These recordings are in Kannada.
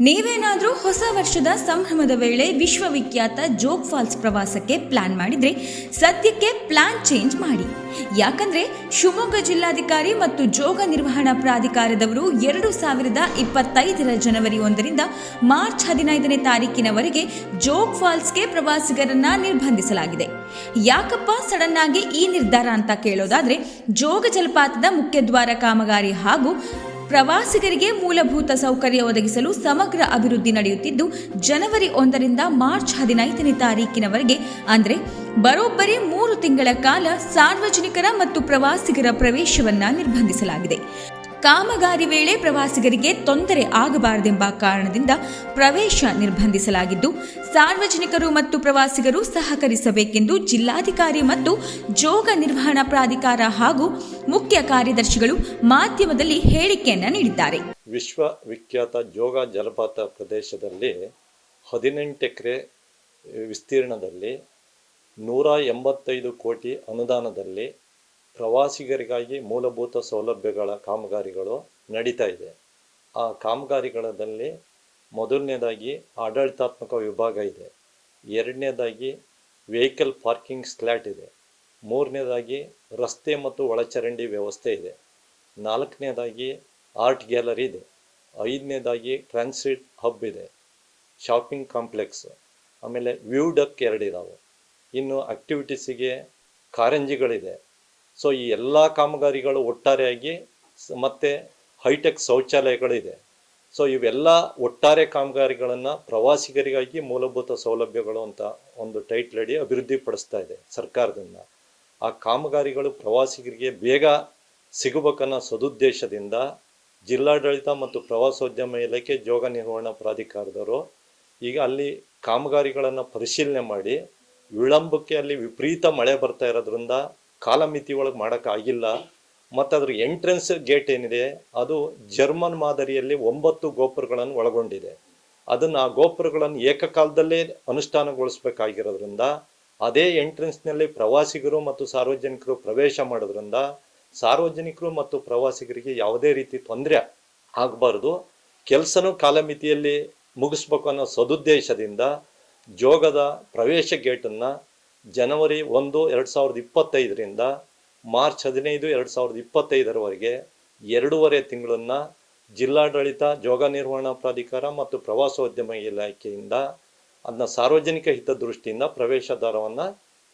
ನೀವೇನಾದರೂ ಹೊಸ ವರ್ಷದ ಸಂಭ್ರಮದ ವೇಳೆ ವಿಶ್ವವಿಖ್ಯಾತ ಜೋಗ್ ಫಾಲ್ಸ್ ಪ್ರವಾಸಕ್ಕೆ ಪ್ಲಾನ್ ಮಾಡಿದರೆ ಸದ್ಯಕ್ಕೆ ಪ್ಲಾನ್ ಚೇಂಜ್ ಮಾಡಿ. ಯಾಕಂದರೆ ಶಿವಮೊಗ್ಗ ಜಿಲ್ಲಾಧಿಕಾರಿ ಮತ್ತು ಜೋಗ ನಿರ್ವಹಣಾ ಪ್ರಾಧಿಕಾರದವರು ಎರಡು ಸಾವಿರದ ಇಪ್ಪತ್ತೈದರ ಜನವರಿ ಒಂದರಿಂದ ಮಾರ್ಚ್ ಹದಿನೈದನೇ ತಾರೀಕಿನವರೆಗೆ ಜೋಗ್ ಫಾಲ್ಸ್ಗೆ ಪ್ರವಾಸಿಗರನ್ನ ನಿರ್ಬಂಧಿಸಲಾಗಿದೆ. ಯಾಕಪ್ಪ ಸಡನ್ ಆಗಿ ಈ ನಿರ್ಧಾರ ಅಂತ ಕೇಳೋದಾದ್ರೆ ಜೋಗ ಜಲಪಾತದ ಮುಖ್ಯದ್ವಾರ ಕಾಮಗಾರಿ ಹಾಗೂ ಪ್ರವಾಸಿಗರಿಗೆ ಮೂಲಭೂತ ಸೌಕರ್ಯ ಒದಗಿಸಲು ಸಮಗ್ರ ಅಭಿವೃದ್ಧಿ ನಡೆಯುತ್ತಿದ್ದು, ಜನವರಿ ಒಂದರಿಂದ ಮಾರ್ಚ್ ಹದಿನೈದನೇ ತಾರೀಕಿನವರೆಗೆ ಅಂದರೆ ಬರೋಬ್ಬರಿ ಮೂರು ತಿಂಗಳ ಕಾಲ ಸಾರ್ವಜನಿಕರ ಮತ್ತು ಪ್ರವಾಸಿಗರ ಪ್ರವೇಶವನ್ನ ನಿರ್ಬಂಧಿಸಲಾಗಿದೆ. ಕಾಮಗಾರಿ ವೇಳೆ ಪ್ರವಾಸಿಗರಿಗೆ ತೊಂದರೆ ಆಗಬಾರದೆಂಬ ಕಾರಣದಿಂದ ಪ್ರವೇಶ ನಿರ್ಬಂಧಿಸಲಾಗಿದ್ದು, ಸಾರ್ವಜನಿಕರು ಮತ್ತು ಪ್ರವಾಸಿಗರು ಸಹಕರಿಸಬೇಕೆಂದು ಜಿಲ್ಲಾಧಿಕಾರಿ ಮತ್ತು ಜೋಗ ನಿರ್ವಹಣಾ ಪ್ರಾಧಿಕಾರ ಹಾಗೂ ಮುಖ್ಯ ಕಾರ್ಯದರ್ಶಿಗಳು ಮಾಧ್ಯಮದಲ್ಲಿ ಹೇಳಿಕೆಯನ್ನು ನೀಡಿದ್ದಾರೆ. ವಿಶ್ವವಿಖ್ಯಾತ ಜೋಗ ಜಲಪಾತ ಪ್ರದೇಶದಲ್ಲಿ ಹದಿನೆಂಟು ಎಕರೆ ವಿಸ್ತೀರ್ಣದಲ್ಲಿ ನೂರ ಎಂಬತ್ತೈದು ಕೋಟಿ ಅನುದಾನದಲ್ಲಿ ಪ್ರವಾಸಿಗರಿಗಾಗಿ ಮೂಲಭೂತ ಸೌಲಭ್ಯಗಳ ಕಾಮಗಾರಿಗಳು ನಡೀತಾ ಇದೆ. ಆ ಕಾಮಗಾರಿಗಳಲ್ಲಿ ಮೊದಲನೇದಾಗಿ ಆಡಳಿತಾತ್ಮಕ ವಿಭಾಗ ಇದೆ. ಎರಡನೇದಾಗಿ ವೆಹಿಕಲ್ ಪಾರ್ಕಿಂಗ್ ಸ್ಲ್ಯಾಟ್ ಇದೆ. ಮೂರನೇದಾಗಿ ರಸ್ತೆ ಮತ್ತು ಒಳಚರಂಡಿ ವ್ಯವಸ್ಥೆ ಇದೆ. ನಾಲ್ಕನೇದಾಗಿ ಆರ್ಟ್ ಗ್ಯಾಲರಿ ಇದೆ. ಐದನೇದಾಗಿ ಟ್ರಾನ್ಸಿಟ್ ಹಬ್ ಇದೆ. Shopping complex. ಆಮೇಲೆ ವ್ಯೂ ಡಕ್ ಎರಡಿದಾವೆ. ಇನ್ನು ಆಕ್ಟಿವಿಟೀಸಿಗೆ ಕಾರಂಜಿಗಳಿದೆ. ಸೊ ಈ ಎಲ್ಲ ಕಾಮಗಾರಿಗಳು ಒಟ್ಟಾರೆಯಾಗಿ ಮತ್ತೆ ಹೈಟೆಕ್ ಶೌಚಾಲಯಗಳಿದೆ. ಸೊ ಇವೆಲ್ಲ ಒಟ್ಟಾರೆ ಕಾಮಗಾರಿಗಳನ್ನು ಪ್ರವಾಸಿಗರಿಗಾಗಿ ಮೂಲಭೂತ ಸೌಲಭ್ಯಗಳು ಅಂತ ಒಂದು ಟೈಟ್ಲ್ ಅಡಿ ಅಭಿವೃದ್ಧಿಪಡಿಸ್ತಾ ಇದೆ ಸರ್ಕಾರದಿಂದ. ಆ ಕಾಮಗಾರಿಗಳು ಪ್ರವಾಸಿಗರಿಗೆ ಬೇಗ ಸಿಗಬೇಕನ್ನೋ ಸದುದ್ದೇಶದಿಂದ ಜಿಲ್ಲಾಡಳಿತ ಮತ್ತು ಪ್ರವಾಸೋದ್ಯಮ ಇಲಾಖೆ ಜೋಗ ನಿರ್ವಹಣಾ ಪ್ರಾಧಿಕಾರದವರು ಈಗ ಅಲ್ಲಿ ಕಾಮಗಾರಿಗಳನ್ನು ಪರಿಶೀಲನೆ ಮಾಡಿ ವಿಳಂಬಕ್ಕೆ ಅಲ್ಲಿ ವಿಪರೀತ ಮಳೆ ಬರ್ತಾ ಇರೋದ್ರಿಂದ ಕಾಲಮಿತಿ ಒಳಗೆ ಮಾಡೋಕ್ಕಾಗಿಲ್ಲ ಮತ್ತು ಅದ್ರ ಎಂಟ್ರೆನ್ಸ್ ಗೇಟ್ ಏನಿದೆ, ಅದು ಜರ್ಮನ್ ಮಾದರಿಯಲ್ಲಿ ಒಂಬತ್ತು ಗೋಪುರಗಳನ್ನು ಒಳಗೊಂಡಿದೆ. ಅದನ್ನು ಆ ಗೋಪುರಗಳನ್ನು ಏಕಕಾಲದಲ್ಲೇ ಅನುಷ್ಠಾನಗೊಳಿಸಬೇಕಾಗಿರೋದ್ರಿಂದ, ಅದೇ ಎಂಟ್ರೆನ್ಸ್ನಲ್ಲಿ ಪ್ರವಾಸಿಗರು ಮತ್ತು ಸಾರ್ವಜನಿಕರು ಪ್ರವೇಶ ಮಾಡೋದ್ರಿಂದ, ಸಾರ್ವಜನಿಕರು ಮತ್ತು ಪ್ರವಾಸಿಗರಿಗೆ ಯಾವುದೇ ರೀತಿ ತೊಂದರೆ ಆಗಬಾರ್ದು. ಕೆಲಸನೂ ಕಾಲಮಿತಿಯಲ್ಲಿ ಮುಗಿಸ್ಬೇಕು ಅನ್ನೋ ಸದುದ್ದೇಶದಿಂದ ಜೋಗದ ಪ್ರವೇಶ ಗೇಟನ್ನು ಜನವರಿ ಒಂದು, ಎರಡು ಸಾವಿರದ ಇಪ್ಪತ್ತೈದರಿಂದ ಮಾರ್ಚ್ ಹದಿನೈದು, ಎರಡು ಸಾವಿರದ ಇಪ್ಪತ್ತೈದರವರೆಗೆ ಎರಡೂವರೆ ತಿಂಗಳನ್ನು ಜಿಲ್ಲಾಡಳಿತ, ಜೋಗ ನಿರ್ವಹಣಾ ಪ್ರಾಧಿಕಾರ ಮತ್ತು ಪ್ರವಾಸೋದ್ಯಮ ಇಲಾಖೆಯಿಂದ ಅದನ್ನ ಸಾರ್ವಜನಿಕ ಹಿತದೃಷ್ಟಿಯಿಂದ ಪ್ರವೇಶ ದ್ವಾರವನ್ನು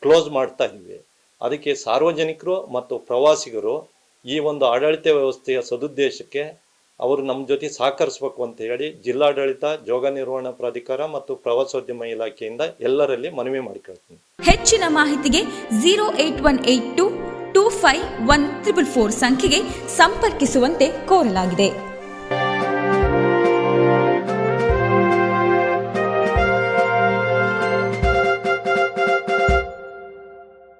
ಕ್ಲೋಸ್ ಮಾಡ್ತಾ ಇದ್ವಿ. ಅದಕ್ಕೆ ಸಾರ್ವಜನಿಕರು ಮತ್ತು ಪ್ರವಾಸಿಗರು ಈ ಒಂದು ಆಡಳಿತ ವ್ಯವಸ್ಥೆಯ ಸದುದ್ದೇಶಕ್ಕೆ ಅವರು ನಮ್ಮ ಜೊತೆ ಸಹಕರಿಸಬೇಕು ಅಂತ ಹೇಳಿ ಜಿಲ್ಲಾಡಳಿತ, ಜೋಗ ನಿರ್ವಹಣಾ ಪ್ರಾಧಿಕಾರ ಮತ್ತು ಪ್ರವಾಸೋದ್ಯಮ ಇಲಾಖೆಯಿಂದ ಎಲ್ಲರಲ್ಲಿ ಮನವಿ ಮಾಡಿಕೊಳ್ತೀನಿ ಹೆಚ್ಚಿನ ಮಾಹಿತಿಗೆ zero eight one eight two two five one triple four ಸಂಖ್ಯೆಗೆ ಸಂಪರ್ಕಿಸುವಂತೆ ಕೋರಲಾಗಿದೆ.